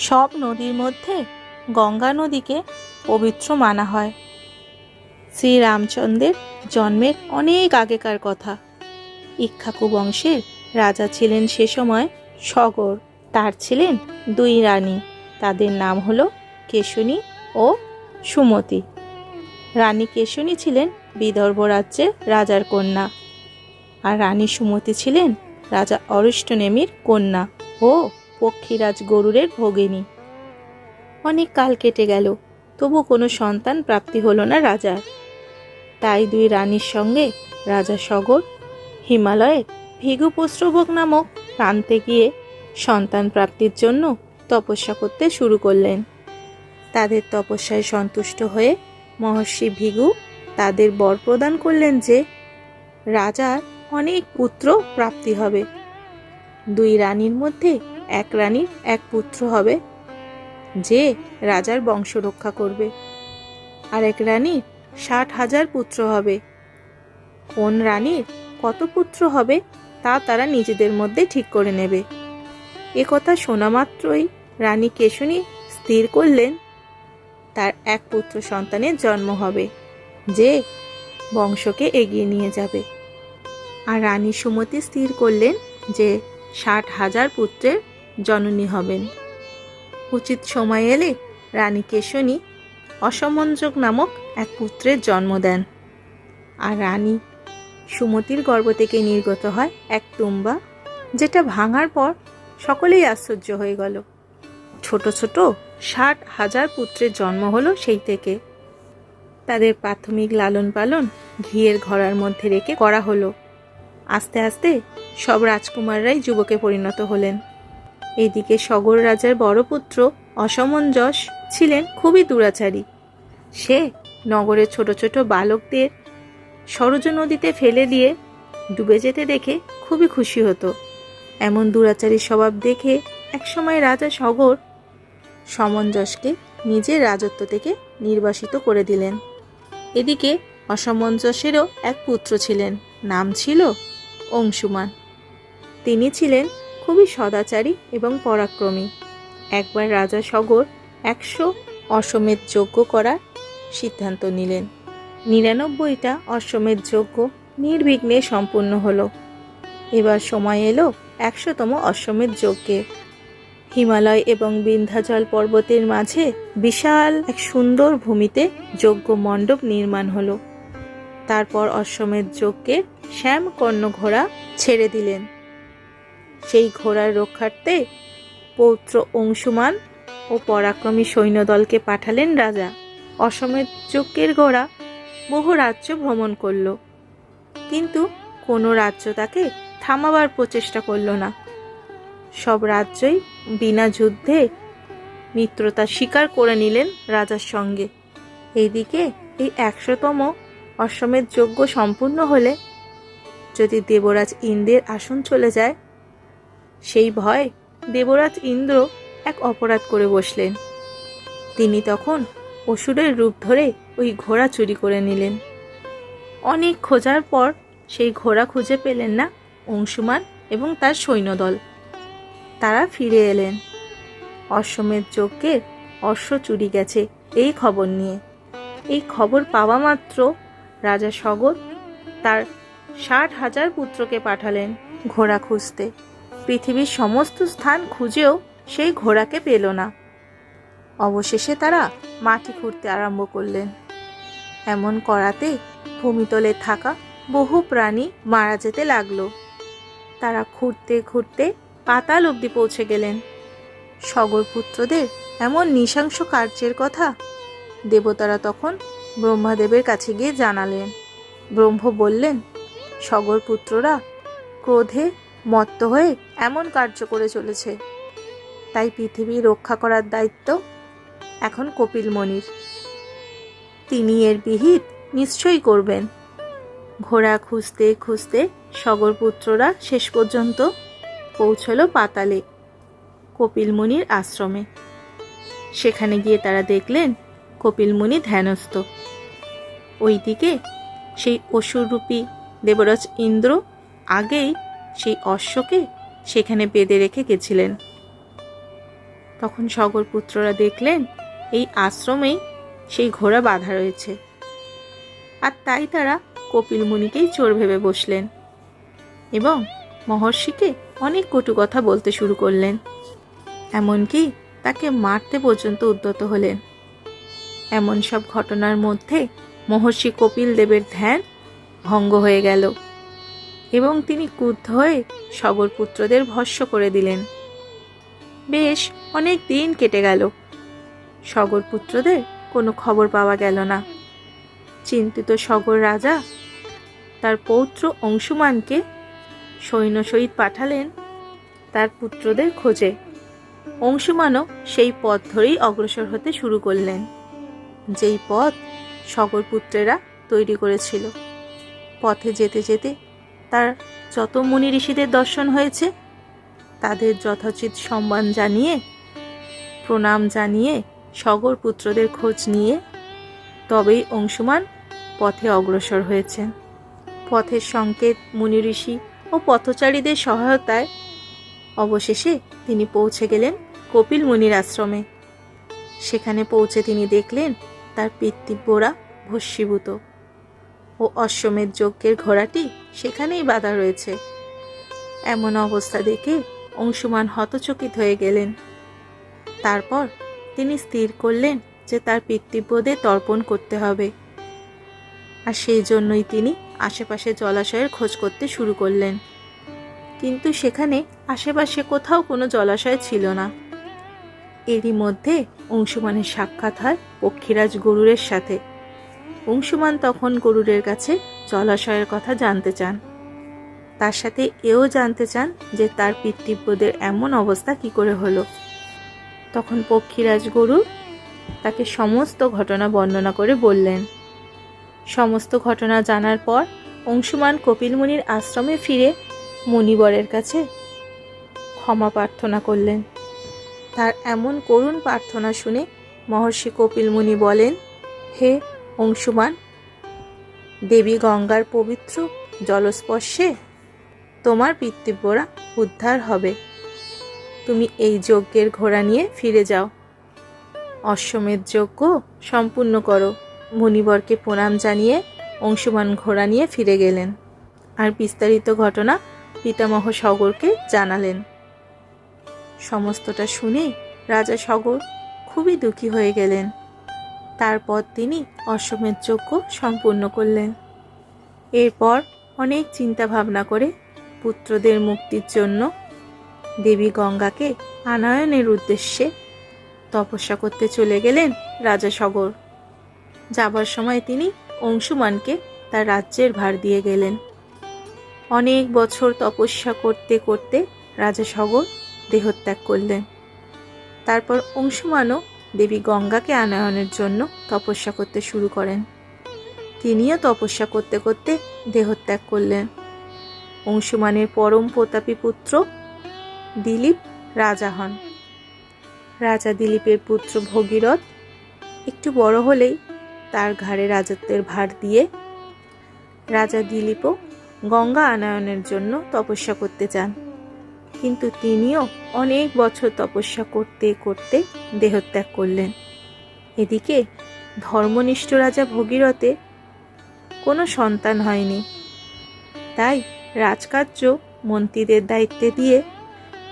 সব নদীর মধ্যে গঙ্গা নদীকে পবিত্র মানা হয়। শ্রীরামচন্দ্রের জন্মের অনেক আগেকার কথা। ইক্ষাকু বংশের রাজা ছিলেন সে সময় সগর। তার ছিলেন দুই রানী। তাদের নাম হলো কেশুনী ও সুমতি। রানী কেশুনী ছিলেন বিদর্ভ রাজ্যের রাজার কন্যা আর রানী সুমতি ছিলেন রাজা অরিষ্টনেমির কন্যা ও পক্ষীরাজ গরুরের ভগিনী। অনেক কাল কেটে গেল, তবু কোনো সন্তান প্রাপ্তি হলো না রাজার। তাই দুই রানীর সঙ্গে রাজা সগর, হিমালয়ের ভিগুপুস্ত্রবক নামক প্রান্তে গিয়ে সন্তান প্রাপ্তির জন্য তপস্যা করতে শুরু করলেন। তাদের তপস্যায় সন্তুষ্ট হয়ে মহর্ষি ভিগু তাদের বর প্রদান করলেন যে, রাজার অনেক পুত্র প্রাপ্তি হবে। দুই রানীর মধ্যে এক রানীর এক পুত্র হবে, যে রাজার বংশ রক্ষা করবে। আর এক রানীর ষাট হাজার পুত্র হবে। কোন রানীর কত পুত্র হবে, তা তারা নিজেদের মধ্যে ঠিক করে নেবে। এ কথা শোনা মাত্রই রানী কেশুনি স্থির করলেন, তার এক পুত্র সন্তানের জন্ম হবে, যে বংশকে এগিয়ে নিয়ে যাবে। আর রানী সুমতি স্থির করলেন যে ষাট হাজার পুত্রের জননী হবেন। উচিত সময় এলে রানী কেশনী অসমঞ্জক নামক এক পুত্রের জন্ম দেন। আর রানী সুমতির গর্ভ থেকে নির্গত হয় এক তুম্বা যেটা ভাঙার পর সকলেই আশ্চর্য হয়ে গেল। ছোট ছোট ষাট হাজার পুত্রের জন্ম হলো সেই থেকে। তাদের প্রাথমিক লালন পালন ঘিয়ের ঘরার মধ্যে রেখে করা হলো। আস্তে আস্তে সব রাজকুমাররাই যুবকে পরিণত হলেন। এদিকে সগর রাজার বড় পুত্র অসমঞ্জস ছিলেন খুবই দুরাচারী। সে নগরের ছোট ছোট বালকদের সরজ নদীতে ফেলে দিয়ে ডুবে যেতে দেখে খুবই খুশি হতো। এমন দুরাচারী স্বভাব দেখে একসময় রাজা সগর সমঞ্জসকে নিজের রাজত্ব থেকে নির্বাসিত করে দিলেন। এদিকে অসমঞ্জসেরও এক পুত্র ছিলেন, নাম ছিল অংশুমান। তিনি ছিলেন খুবই সদাচারী এবং পরাক্রমী। একবার রাজা সগর একশো অশ্বমেধ যজ্ঞ করার সিদ্ধান্ত নিলেন। নিরানব্বইটা অশ্বমেধ যজ্ঞ নির্বিঘ্নে সম্পূর্ণ হলো। এবার সময় এলো একশোতম অশ্বমেধ যজ্ঞে। হিমালয় এবং বিন্ধ্যাচল পর্বতের মাঝে বিশাল এক সুন্দর ভূমিতে যজ্ঞ মণ্ডপ নির্মাণ হলো। তারপর অশ্বমেধ যজ্ঞের শ্যাম কর্ণ ঘোড়া ছেড়ে দিলেন। সেই ঘোড়ার রক্ষার্থে পৌত্র অংশুমান ও পরাক্রমী সৈন্যদলকে পাঠালেন রাজা। অশ্বমেধ যজ্ঞের ঘোড়া বহু রাজ্য ভ্রমণ করল। কিন্তু কোনো রাজ্য তাকে থামাবার প্রচেষ্টা করল না। সব রাজ্যই বিনা যুদ্ধে মিত্রতা স্বীকার করে নিলেন রাজার সঙ্গে। এইদিকে এই একশোতম অশ্বমেধ যজ্ঞ সম্পূর্ণ হলে যদি দেবরাজ ইন্দ্রের আসন চলে যায় সেই ভয় দেবরাজ ইন্দ্র এক অপরাধ করে বসলেন। তিনি তখন অসুরের রূপ ধরে ওই ঘোড়া চুরি করে নিলেন। অনেক খোঁজার পর সেই ঘোড়া খুঁজে পেলেন না অংশুমান এবং তার সৈন্যদল। তারা ফিরে এলেন। অশ্বমেধ যজ্ঞের অশ্ব চুরি গেছে এই খবর নিয়ে। এই খবর পাওয়া মাত্র রাজা সগর তার ষাট হাজার পুত্রকে পাঠালেন ঘোড়া খুঁজতে। পৃথিবীর সমস্ত স্থান খুঁজেও সেই ঘোড়াকে পেল না। অবশেষে তারা মাটি খুঁড়তে আরম্ভ করলেন। এমন করাতে ভূমিতলে থাকা বহু প্রাণী মারা যেতে লাগল। তারা খুঁড়তে খুঁড়তে পাতাল অবধি পৌঁছে গেলেন। সগর পুত্রদের এমন নৃশংস কার্যের কথা দেবতারা তখন ব্রহ্মাদেবের কাছে গিয়ে জানালেন। ব্রহ্ম বললেন, সগর পুত্ররা ক্রোধে মত্ত হয়ে এমন কার্য করে চলেছে। তাই পৃথিবী রক্ষা করার দায়িত্ব এখন কপিল মনির। তিনি এর বিহিত নিশ্চয়ই করবেন। ঘোড়া খুঁজতে খুঁজতে সগর পুত্ররা শেষ পর্যন্ত পৌঁছলো পাতালে, কপিল মুনির আশ্রমে। সেখানে গিয়ে তারা দেখলেন কপিল মুনি ধ্যানস্থ। ওইদিকে সেই অসুররূপী দেবরাজ ইন্দ্র আগেই সেই অশ্বকে সেখানে বেঁধে রেখে গেছিলেন। তখন সগর পুত্ররা দেখলেন, এই আশ্রমেই সেই ঘোড়া বাঁধা রয়েছে। আর তাই তারা কপিল মুনিকেই চোর ভেবে বসলেন এবং মহর্ষিকে অনেক কটু কথা বলতে শুরু করলেন। এমনকি তাকে মারতে পর্যন্ত উদ্যত হলেন। এমন সব ঘটনার মধ্যে মহর্ষি কপিল দেবের ধ্যান ভঙ্গ হয়ে গেল। এবং তিনি ক্রুদ্ধ হয়ে সগর পুত্রদের ভস্য করে দিলেন। বেশ, অনেক দিন কেটে গেল। সগর পুত্রদের কোনো খবর পাওয়া গেল না। চিন্তিত সগর রাজা তার পৌত্র অংশুমানকে সৈন্য সহিত পাঠালেন তার পুত্রদের খোঁজে। অংশুমানও সেই পথ ধরেই অগ্রসর হতে শুরু করলেন, যেই পথ সগর পুত্রেরা তৈরি করেছিল। পথে যেতে যেতে তার যত মুনি ঋষিদের দর্শন হয়েছে, তাদের যথোচিত সম্মান জানিয়ে, প্রণাম জানিয়ে, সগর পুত্রদের খোঁজ নিয়ে, তবেই অংশুমান পথে অগ্রসর হয়েছেন পথের সংকেত মুনি ঋষি ও পথচারীদের সহায়তায় অবশেষে তিনি পৌঁছে গেলেন কপিল মুনির আশ্রমে। সেখানে পৌঁছে তিনি দেখলেন তার পিতৃব্যরা ভস্মীভূত। ও অশ্বমেধ যজ্ঞের ঘোড়াটি সেখানেই বাঁধা রয়েছে। এমন অবস্থা দেখে অংশুমান হতচকিত হয়ে গেলেন। তারপর তিনি স্থির করলেন যে তার পিতৃব্যদের তর্পণ করতে হবে। আর সেই জন্যই তিনি আশেপাশে জলাশয়ের খোঁজ করতে শুরু করলেন। কিন্তু সেখানে আশেপাশে কোথাও কোনো জলাশয় ছিল না। এরই মধ্যে অংশুমানের সাক্ষাৎ হয় পক্ষীরাজ গরুরের সাথে। অংশুমান তখন গরুরের কাছে জলাশয়ের কথা জানতে চান। তার সাথে এও জানতে চান যে তার পিতৃব্যদের এমন অবস্থা কি করে হলো। তখন পক্ষীরাজ গরুর তাকে সমস্ত ঘটনা বর্ণনা করে বললেন। সমস্ত ঘটনা জানার পর অংশুমান কপিলমুনির আশ্রমে ফিরে মুনিবরের কাছে ক্ষমা প্রার্থনা করলেন। তার এমন করুণ প্রার্থনা শুনে মহর্ষি কপিলমুনি বলেন, হে অংশুমান, দেবী গঙ্গার পবিত্র জলস্পর্শে তোমার পিতৃব্যরা উদ্ধার হবে। তুমি এই যজ্ঞের ঘোড়া নিয়ে ফিরে যাও। অশ্বমেধ যজ্ঞ সম্পূর্ণ করো। মুনিবরকে প্রণাম জানিয়ে অংশুমান ঘোড়া নিয়ে ফিরে গেলেন আর বিস্তারিত ঘটনা পিতামহ সগরকে জানালেন। সমস্তটা শুনে রাজা সগর খুবই দুঃখী হয়ে গেলেন। তারপর তিনি অশ্বমেধ যজ্ঞ সম্পূর্ণ করলেন। এরপর অনেক চিন্তা ভাবনা করে পুত্রদের মুক্তির জন্য দেবী গঙ্গাকে আনায়নের উদ্দেশ্যে তপস্যা করতে চলে গেলেন রাজা সগর যাবার সময় তিনি অংশুমানকে তার রাজ্যের ভার দিয়ে গেলেন। অনেক বছর তপস্যা করতে করতে রাজা সগর দেহত্যাগ করলেন। তারপর অংশুমানও দেবী গঙ্গাকে আনয়নের জন্য তপস্যা করতে শুরু করেন। তিনিও তপস্যা করতে করতে দেহত্যাগ করলেন। অংশুমানের পরম প্রতাপী পুত্র দিলীপ রাজা হন। রাজা দিলীপের পুত্র ভগীরথ একটু বড় হলেই তার ঘাড়ে রাজত্বের ভার দিয়ে রাজা দিলীপও গঙ্গা আনয়নের জন্য তপস্যা করতে চান কিন্তু তিনিও অনেক বছর তপস্যা করতে করতে দেহত্যাগ করলেন। এদিকে ধর্মনিষ্ঠ রাজা ভগীরথের কোনো সন্তান হয়নি। তাই রাজকার্য মন্ত্রীদের দায়িত্বে দিয়ে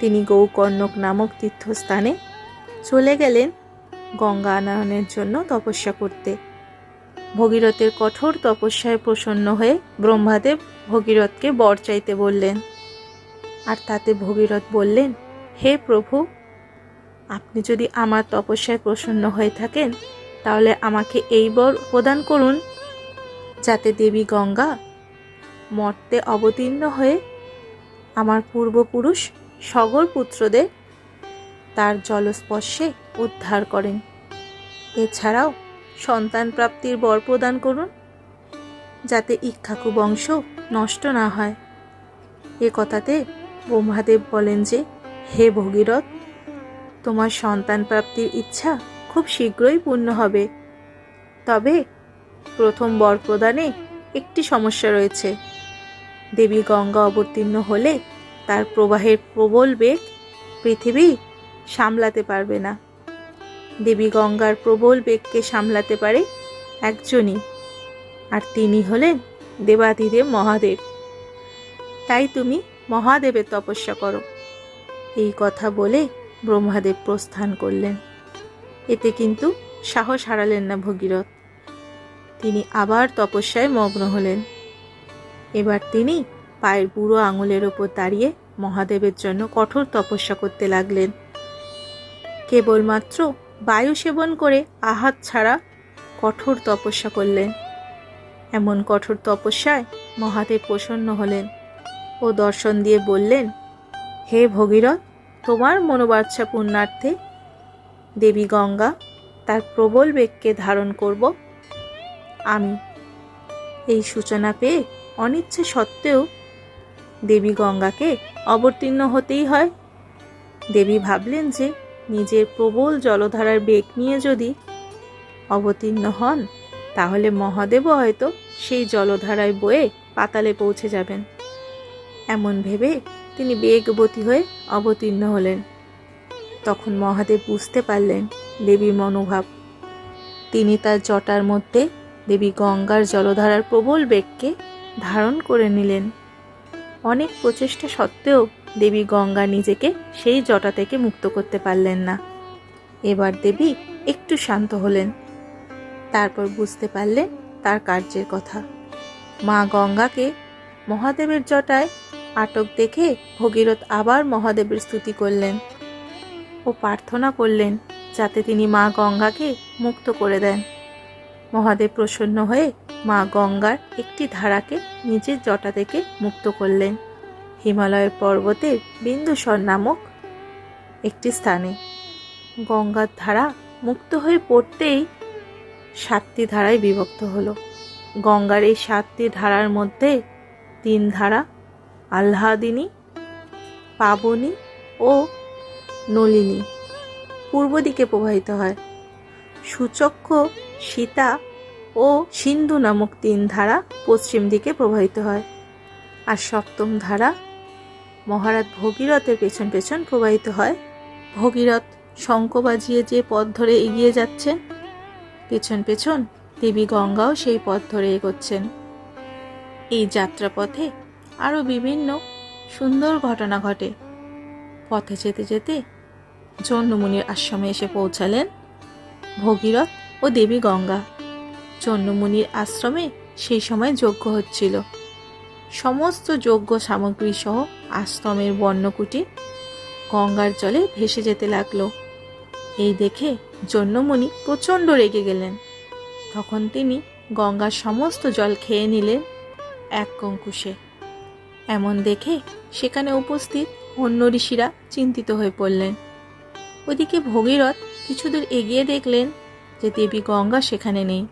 তিনি গৌকর্ণক নামক তীর্থস্থানে চলে গেলেন গঙ্গা আনয়নের জন্য তপস্যা করতে। ভগীরথের কঠোর তপস্যায় প্রসন্ন হয়ে ব্রহ্মাদেব ভগীরথকে বর চাইতে বললেন আর তাতে ভগীরথ বললেন, হে প্রভু, আপনি যদি আমার তপস্যায় প্রসন্ন হয়ে থাকেন, তাহলে আমাকে এই বর প্রদান করুন, যাতে দেবী গঙ্গা মর্তে অবতীর্ণ হয়ে আমার পূর্বপুরুষ সগর পুত্রদের তার জলস্পর্শে উদ্ধার করেন। এছাড়াও সন্তান প্রাপ্তির বর প্রদান করুন, যাতে ইক্ষাকু বংশ নষ্ট না হয়। এ কথাতে ব্রহ্মাদেব বলেন যে, হে ভগীরথ, তোমার সন্তান প্রাপ্তির ইচ্ছা খুব শীঘ্রই পূর্ণ হবে। তবে প্রথম বর প্রদানে একটি সমস্যা রয়েছে। দেবী গঙ্গা অবতীর্ণ হলে তার প্রবাহের প্রবল বেগ পৃথিবী সামলাতে পারবে না। দেবী গঙ্গার প্রবল বেগকে সামলাতে পারে একজনই, আর তিনি হলেন দেবাদিদেব মহাদেব। তাই তুমি মহাদেবের তপস্যা করো। এই কথা বলে ব্রহ্মাদেব প্রস্থান করলেন। এতে কিন্তু সাহস হারালেন না ভগীরথ। তিনি আবার তপস্যায় মগ্ন হলেন। এবার তিনি পায়ের বুড়ো আঙুলের ওপর দাঁড়িয়ে মহাদেবের জন্য কঠোর তপস্যা করতে লাগলেন। কেবলমাত্র বায়ু সেবন করে আহাত ছাড়া কঠোর তপস্যা করলেন। এমন কঠোর তপস্যায় মহাদেব প্রসন্ন হলেন। ও দর্শন দিয়ে বললেন, হে ভগীরথ, তোমার মনোবাচ্ছা পুণ্যার্থে দেবী গঙ্গা তার প্রবল বেগকে ধারণ করব। আমি এই সূচনা পেয়ে অনিচ্ছে সত্ত্বেও দেবী গঙ্গাকে অবতীর্ণ হতেই হয়। দেবী ভাবলেন যে নিজের প্রবল জলধারার বেগ নিয়ে যদি অবতীর্ণ হন, তাহলে মহাদেবও হয়তো সেই জলধারায় বয়ে পাতালে পৌঁছে যাবেন। এমন ভেবে তিনি বেগবতী হয়ে অবতীর্ণ হলেন। তখন মহাদেব বুঝতে পারলেন দেবীর মনোভাব। তিনি তার জটার মধ্যে দেবী গঙ্গার জলধারার প্রবল বেগকে ধারণ করে নিলেন। অনেক প্রচেষ্টা সত্ত্বেও দেবী গঙ্গা নিজেকে সেই জটা থেকে মুক্ত করতে পারলেন না। এবার দেবী একটু শান্ত হলেন। তারপর বুঝতে পারলেন তার কার্যের কথা। মা গঙ্গাকে মহাদেবের জটায় আটক দেখে ভগীরথ আবার মহাদেবের স্তুতি করলেন ও প্রার্থনা করলেন যাতে তিনি মা গঙ্গাকে মুক্ত করে দেন। মহাদেব প্রসন্ন হয়ে মা গঙ্গার একটি ধারাকে নিজের জটা থেকে মুক্ত করলেন। হিমালয়ের পর্বতের বিন্দুসর নামক একটি স্থানে গঙ্গার ধারা মুক্ত হয়ে পড়তেই সাতটি ধারায় বিভক্ত হলো। গঙ্গার এই সাতটি ধারার মধ্যে তিন ধারা আহ্লাদিনী, পাবনী ও নলিনী পূর্ব দিকে প্রবাহিত হয়। সূচক্ষ, সীতা ও সিন্ধু নামক তিন ধারা পশ্চিম দিকে প্রবাহিত হয় আর সপ্তম ধারা মহারাজ ভগীরথের পেছন পেছন প্রবাহিত হয়। ভগীরথ শঙ্খ বাজিয়ে যে পথ ধরে এগিয়ে যাচ্ছেন পেছন পেছন দেবী গঙ্গাও সেই পথ ধরে এগোচ্ছেন। এই যাত্রাপথে আরও বিভিন্ন সুন্দর ঘটনা ঘটে। পথে যেতে যেতে জন্মমুনির আশ্রমে এসে পৌঁছালেন ভগীরথ ও দেবী গঙ্গা। জন্মমুনির আশ্রমে সেই সময় যজ্ঞ হচ্ছিল। সমস্ত যজ্ঞ সামগ্রী সহ আশ্রমের বর্ণকুটি গঙ্গার জলে ভেসে যেতে লাগল। এই দেখে জন্মমুনি প্রচণ্ড রেগে গেলেন। তখন তিনি গঙ্গার সমস্ত জল খেয়ে নিলেন এক কঙ্কুশে এমন দেখে সেখানে উপস্থিত অন্য ঋষিরা চিন্তিত হয়ে পড়লেন। ওদিকে ভগীরথ কিছুদূর এগিয়ে দেখলেন যে দেবী গঙ্গা সেখানে নেই।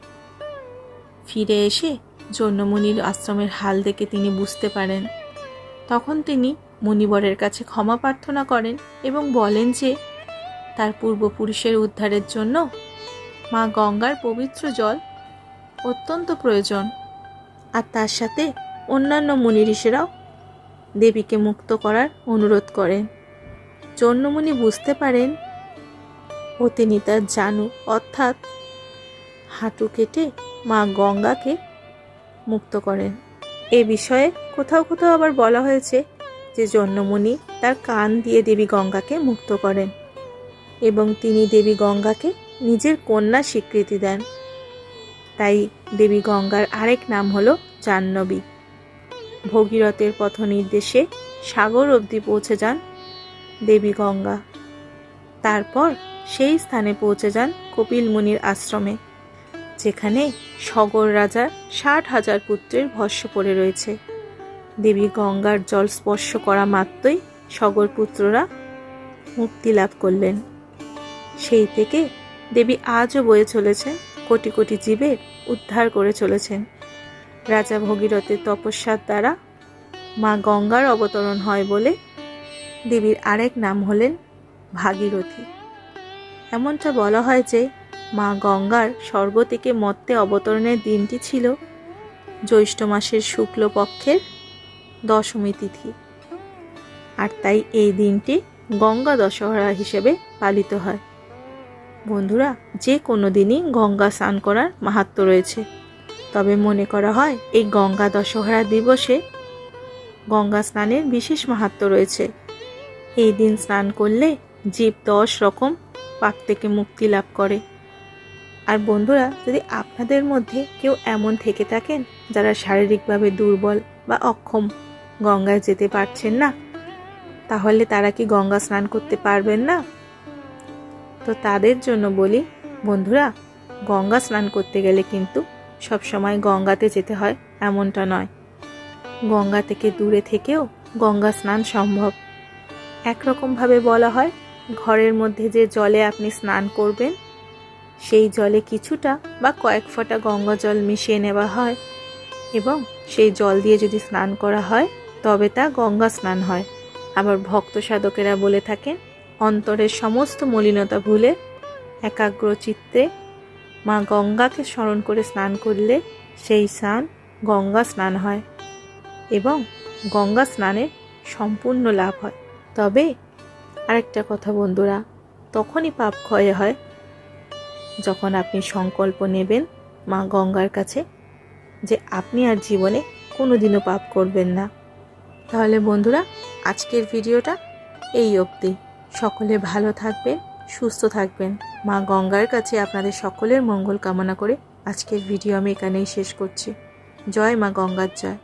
ফিরে এসে জন্মমুনির আশ্রমের হাল দেখে তিনি বুঝতে পারেন। তখন তিনি মুনিবরের কাছে ক্ষমা প্রার্থনা করেন এবং বলেন যে, তার পূর্বপুরুষের উদ্ধারের জন্য মা গঙ্গার পবিত্র জল অত্যন্ত প্রয়োজন। আর তার সাথে অন্যান্য মুনি ঋষিরাও দেবীকে মুক্ত করার অনুরোধ করেন জন্মমুনি বুঝতে পারেন, ও তিনি তার জানু, অর্থাৎ হাঁটু কেটে মা গঙ্গাকে মুক্ত করেন। এ বিষয়ে কোথাও কোথাও আবার বলা হয়েছে যে জন্মমুনি তার কান দিয়ে দেবী গঙ্গাকে মুক্ত করেন এবং তিনি দেবী গঙ্গাকে নিজের কন্যা স্বীকৃতি দেন। তাই দেবী গঙ্গার আরেক নাম হলো জাহ্নবী ভগীরথের পথ নির্দেশে সাগর অবধি পৌঁছে যান দেবী গঙ্গা। তারপর সেই স্থানে পৌঁছে যান কপিল মুনির আশ্রমে, যেখানে সগর রাজার ষাট হাজার পুত্রের ভস্য পড়ে রয়েছে। দেবী গঙ্গার জল স্পর্শ করা মাত্রই সগর পুত্ররা মুক্তি লাভ করলেন। সেই থেকে দেবী আজও বয়ে চলেছেন, কোটি কোটি জীবের উদ্ধার করে চলেছেন। রাজা ভগীরথের তপস্যার দ্বারা মা গঙ্গার অবতরণ হয় বলে দেবীর আরেক নাম হলেন ভাগীরথী। এমনটা বলা হয় যে মা গঙ্গার স্বর্গ থেকে মত্তে অবতরণের দিনটি ছিল জ্যৈষ্ঠ মাসের শুক্লপক্ষের দশমী তিথি। আর তাই এই দিনটি গঙ্গা দশহরা হিসেবে পালিত হয়। বন্ধুরা, যে কোনো দিনই গঙ্গা স্নান করার মাহাত্ম্য রয়েছে। তবে মনে করা হয়, এই গঙ্গা দশহরা দিবসে গঙ্গা স্নানের বিশেষ মাহাত্ম্য রয়েছে। এই দিন স্নান করলে জীব দশ রকম পাপ থেকে মুক্তি লাভ করে। আর বন্ধুরা, যদি আপনাদের মধ্যে কেউ এমন থেকে থাকেন যারা শারীরিকভাবে দুর্বল বা অক্ষম গঙ্গায় যেতে পারছেন না, তাহলে তারা কি গঙ্গা স্নান করতে পারবেন না? তো তাদের জন্য বলি, বন্ধুরা, গঙ্গা স্নান করতে গেলে কিন্তু সব সময় গঙ্গাতে যেতে হয়, এমনটা নয়। গঙ্গা থেকে দূরে থেকেও গঙ্গা স্নান সম্ভব। একরকমভাবে বলা হয়, ঘরের মধ্যে যে জলে আপনি স্নান করবেন, সেই জলে কিছুটা বা কয়েক ফোঁটা গঙ্গা জল মিশিয়ে নেওয়া হয় এবং সেই জল দিয়ে যদি স্নান করা হয়, তবে তা গঙ্গা স্নান হয়। আবার ভক্ত সাধকেরা বলে থাকেন, অন্তরের সমস্ত মলিনতা ভুলে একাগ্র চিত্তে মা গঙ্গাকে স্মরণ করে স্নান করলে সেই স্নান গঙ্গা স্নান হয় এবং গঙ্গা স্নানের সম্পূর্ণ লাভ হয়। তবে আরেকটা কথা বন্ধুরা, তখনই পাপ ক্ষয় হয় যখন আপনি সংকল্প নেবেন মা গঙ্গার কাছে যে আপনি আর জীবনে কোনো দিনও পাপ করবেন না। তাহলে বন্ধুরা, আজকের ভিডিওটা এই অবধি। সকলে ভালো থাকবেন, সুস্থ থাকবেন। মা গঙ্গার কাছে আপনাদের সকলের মঙ্গল কামনা করে আজকের ভিডিও আমি এখানেই শেষ করছি। জয় মা গঙ্গার জয়।